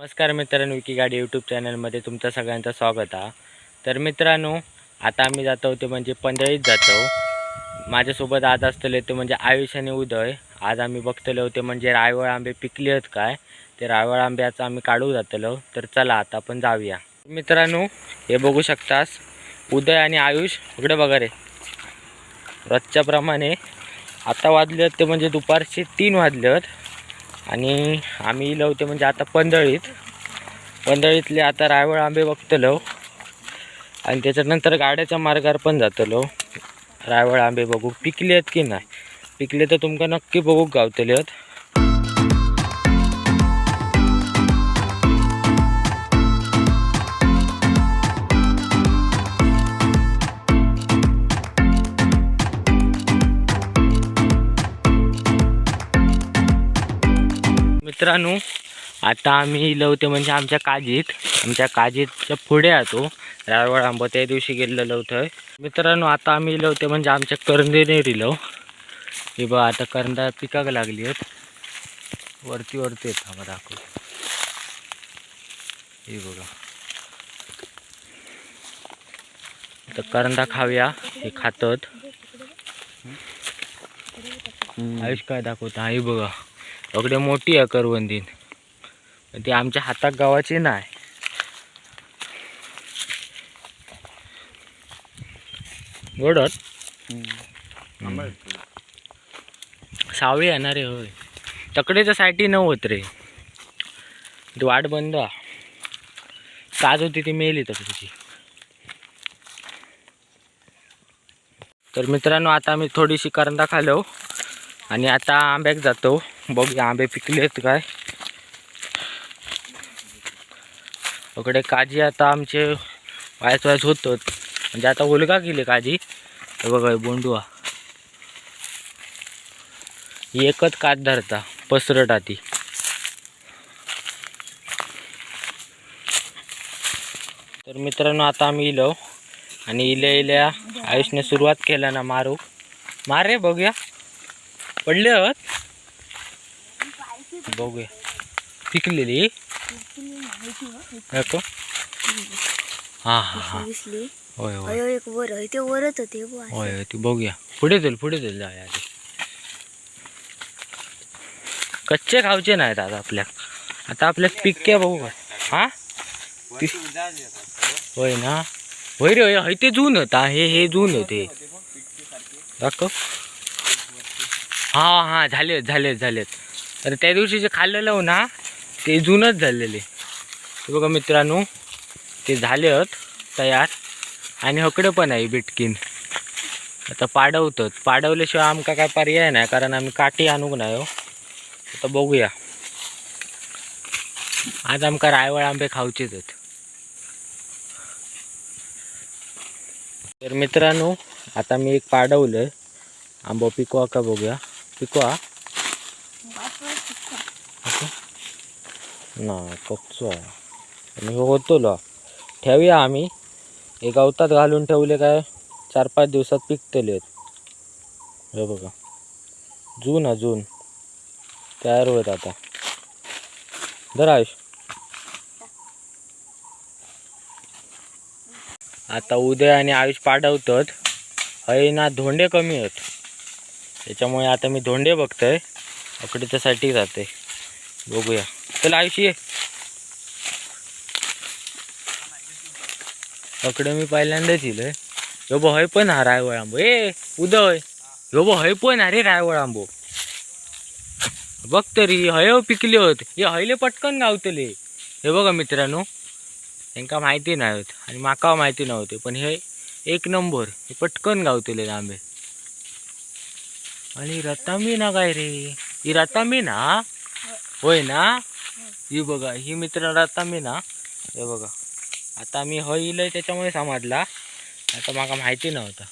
नमस्कार मित्रांनो विकी गाडी यूट्यूब चॅनलमध्ये तुमचं सगळ्यांचं स्वागत आहे. तर मित्रांनो आता आम्ही जातो ते म्हणजे पंधळीत जातो माझ्यासोबत आज असतले ते म्हणजे आयुष आणि उदय. आज आम्ही बघतलो होते म्हणजे रायवळ आंबे पिकले आहेत काय? ते रायवळ आंब्याचं आम्ही काढू जातलो. तर चला आता आपण जाऊया. मित्रांनो हे बघू शकतास उदय आणि आयुष इकडे बघा रे. रोजच्याप्रमाणे आता वाजले आहेत ते म्हणजे दुपारचे तीन वाजले आहेत आणि आम्ही इलो होते म्हणजे आता पंधळीत. पंधळीतले आता रायवळ आंबे बघतलो. आणि त्याच्यानंतर गाड्याच्या मार्गावर पण जातलो. रायवळ आंबे बघू पिकले आहेत की नाही? पिकले तर तुमका नक्की बघूक गावतले मित्रांनो आता आम्ही लवते म्हणजे आमच्या काजीत. आमच्या काजीतच्या पुढे येतो रायवळ आंबा त्या दिवशी गेलेलं होतं. मित्रांनो आता आम्ही लवते म्हणजे आमच्या करंदेने रिलो हे बघ आता करंदा पिकाक लागली आहेत. वरती वरती येत आम्हाला दाखव हे बघा. आता करंदा खाऊया हे खातात. आयुष काय दाखवता? हे बघा. अगदी मोठी आहे करवंदीन. पण ती आमच्या हातात गावाची नाही. गोडत सावळी येणार रे होय. तकडेच्या साठी न होत रे. ती वाट बंद काज होती ती मेली तकडीची. तर मित्रांनो आता आम्ही थोडीशी करंदा खालो आणि आता आंब्याक जातो. बघूया आंबे पिकलेत काय. इकडे काजी आता आमचे वायच वायच होत म्हणजे आता उलगा गेले काजी. बघ बघा बोंडुआ एकच कात धरता पसरट ती तर मित्रांनो आता आम्ही इलो आणि इल्या इल्या आयुषने सुरुवात केला ना मारू. मार रे बघूया. पडले आहोत बघूया. पिकलेली? नको हां हां हां. दिसली. होय होय. होय ती बघूया. पुढे चल पुढे चल जाऊया आधी कच्चे खावचे नाहीत आता आपल्या. आता आपल्या पिक्के बघू का हा? होय ना? होय रे होय. ते जून होता हे हे जून होते. दाखव. हा हा झालेत झालेत झालेत. तर त्या दिवशी जे खाल्लेलं हो ना ते जूनच झालेले. बघा मित्रांनो ते झाले आहेत तयार. आणि हकडे पण आहे बिटकीन. आता पाडवतात. पाडवल्याशिवाय आमका काय पर्याय नाही कारण आम्ही काठी आणूक नाही हो. आता बघूया. आज आमका रायवळ आंबे खावचेच आहेत. तर मित्रांनो आता मी एक पाडवलंय. आंबो पिकवा का बघूया. पिकवा. ना कच्चो. आहे आणि हो होतो लो ठेवूया आम्ही. हे गवतात घालून ठेवले काय? चार पाच दिवसात पिकतले आहेत. हे बघा. जून हा जून तयार होत आता. धर आयुष. आता उदय आणि आयुष पाठवतात. हय ना धोंडे कमी आहेत. त्याच्यामुळे आता मी धोंडे बघतोय. अकडीच्यासाठी जाते. बघूया. चल आयुष ये. अकडे मी पहिल्यांदाच येईल यो बो हय पण हा रायवळ आंबो. ए उदय. यो बो हय पण अरे रायवळ आंबो. बघ तरी हय पिकले होत. हे हयले पटकन गावतले. हे बघा मित्रांनो त्यांका माहिती नाही होत आणि माका माहिती नव्हते पण हे एक नंबर हे पटकन गावतले आंबे. आणि रतांबी ना काय रे? ही रतांबी ना? होय ना? ही बघा ही मित्र रतांबी ना? हे बघा. आता मी हईलय त्याच्यामुळे समजला. आता माका माहिती नव्हता.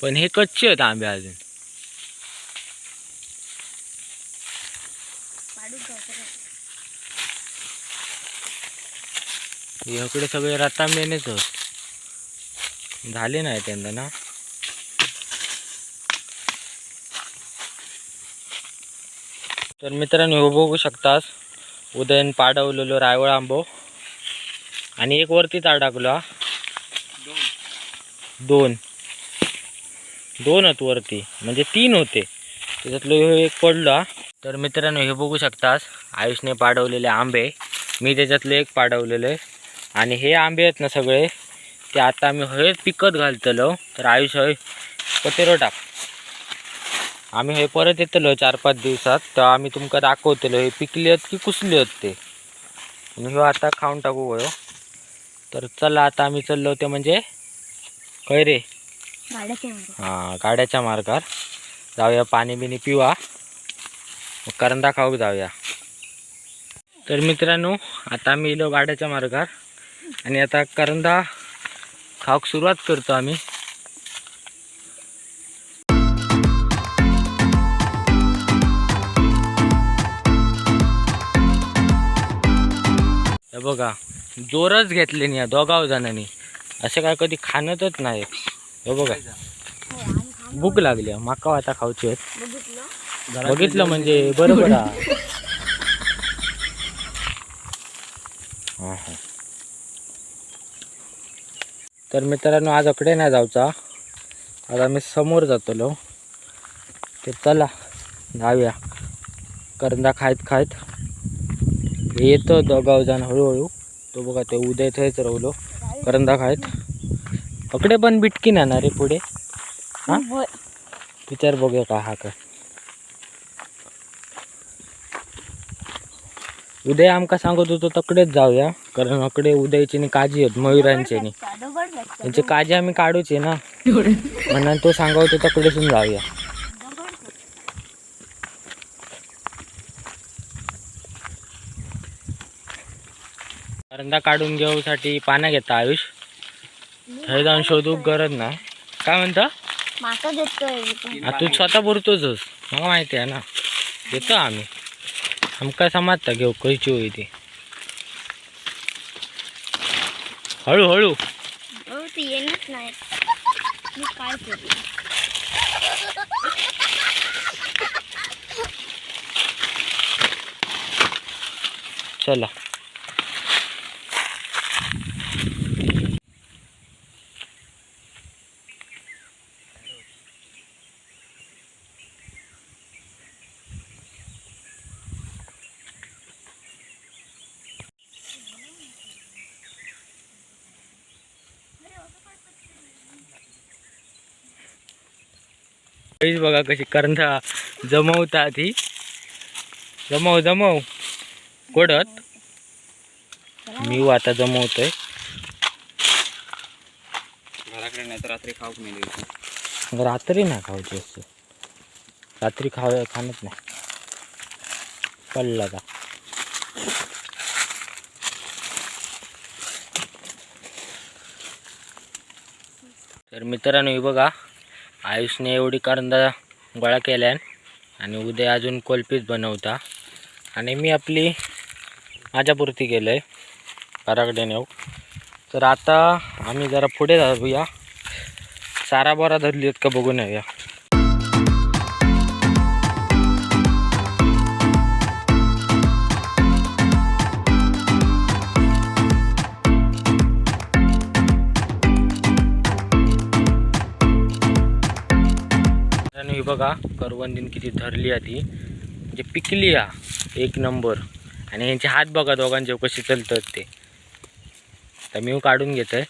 पण हे कच्चे आहेत आंबे अजून. इकडे सगळे रतांब्यानेच होत. झाले नाही त्यांना ना? तर मित्रांनो हे बघू शकतास. उदयन पाडवलेलो रायवळ आंबो. आणि एक वरतीच अडकलो हा. दोन. दोन होत वरती. म्हणजे तीन होते. त्याच्यातलं हे एक पडला तर मित्रांनो हे बघू शकतास. आयुषने पाडवलेले आंबे. मी त्याच्यातलं एक पाडवलेलं आहे. आणि हे आंबे आहेत ना सगळे ते आता आम्ही हळद पिकत घालतलो. तर आयुष हय कचेरो टाक. आम्ही हे परत येतलो चार पाच दिवसात. तेव्हा आम्ही तुमका दाखवतलो हे पिकले आहेत की कुसले आहेत ते. ह्यो आता खाऊन टाकू गयो तर चला आता आम्ही चाललो ते म्हणजे खय रे. हां गाड्याच्या मार्गावर. जाऊया पाणी बिणी पिवा. करंदा खाऊ जाऊया. तर मित्रांनो आता आम्ही इलो गाड्याच्या मार्गावर. आणि आता करंदा खाऊक सुरुवात करतो आम्ही बघा जोरच घेतले नाही या दोघाव जणांनी असे काय कधी खाणतच नाही हे बघा. भूक लागली. माका आता खाऊची आहेत बघितलं म्हणजे बरोबर. हा, हा. तर मित्रांनो आज अकडे नाही जाऊचा. आज आम्ही समोर जातलो. ते चला जाऊया. करंदा खायत खायत येतो दोघाव जाण हळूहळू. तो बघा ते उद्या थंयच राहलो. करंदा खायत अकडे पण बिटकी ना रे पुढे. हा? विचार बघूया का हा काय उद्या आमका सांगत होतो तकडेच जाऊया. कारण अकडे उद्याची नी काजी आहेत मयुरांचे नी. त्यांचे काजी आम्ही काढूचे ना. म्हणून तो सांगत होतो तकडेसून जाऊया. करंदा काढून घेऊसाठी पाण्या घेता आयुष? थंय जाऊन शोधूक गरज नाही. काय म्हणता? हा, तू स्वतः पुरतोच मला माहिती आहे ना. येतो आम्ही. आमका समजता घेऊ खयची होई ती हळूहळू हो ती येणच नाही मी काय करू चला। बघा कशी करंदा जमवता ती. जमव जमव. कोडत मी आता जमवतोय. घराकडे नाही तर रात्री खाऊक नाही रात्री ना खाऊची असते रात्री खाव खाणच नाही. कळलं का तर मित्रांनो हे बघा. आयुषने एवढी करंदा गोळा केल्यान आणि उद्या अजून कोलपीच बनवता. आणि मी आपली माझ्यापुरती केलं आहे घराकडे नेऊ. तर आता आम्ही जरा पुढे जाऊया. सारा बोरा धरली आहेत का बघून येऊया. बघा करवंदीन किती धरली आहे ती. म्हणजे पिकली आ एक नंबर. आणि यांचे हात बघा दोघांचे कसे चलतात ते. तर मी काढून घेतोय.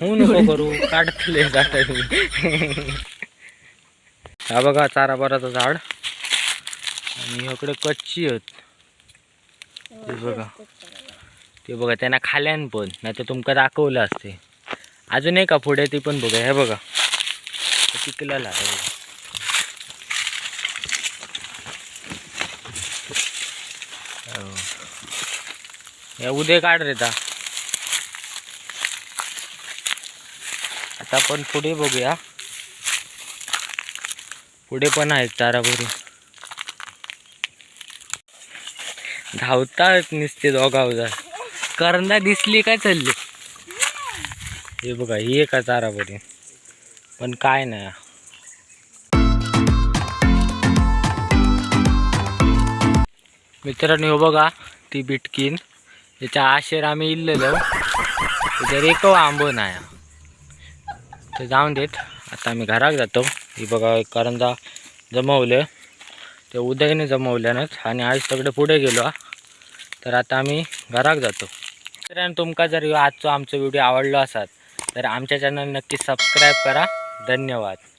हो नको करू काढतले जाता मी. हा बघा चारा बराचं झाड. आणि इकडे कच्ची आहेत. ते बघा. ते बघा त्यांना खाल्यान पण नाही तर तुमका दाखवलं असते. अजून एक का पुढे ती पण बघा हे बघा. ते पिकलेलं आहे उद्या काढ रेता आता आपण पुढे बघूया. पुढे पण आहेत चारा धावतात नुसते दोघावजा करंदा दिसली काय चालली? हे बघा ही एका चारापरी पण काय नाही मित्रांनो हो बघा ती बिटकीन. त्याच्या आशेर आम्ही इल्लेलो. त्याच्यावर एक आंबो नाही. तर जाऊन देत. आता आम्ही घरात जातो. ही बघा एक करंजा जमवलं. ते उदयने जमवल्यानंच. आणि आज सगळे पुढे गेलो. तर आता आम्ही घरात जातो. मित्रांनो तुमका जर ह्यो आजचो आमचो व्हिडिओ आवडलो असात तर आमच्या चॅनल नक्की सबस्क्राईब करा. धन्यवाद.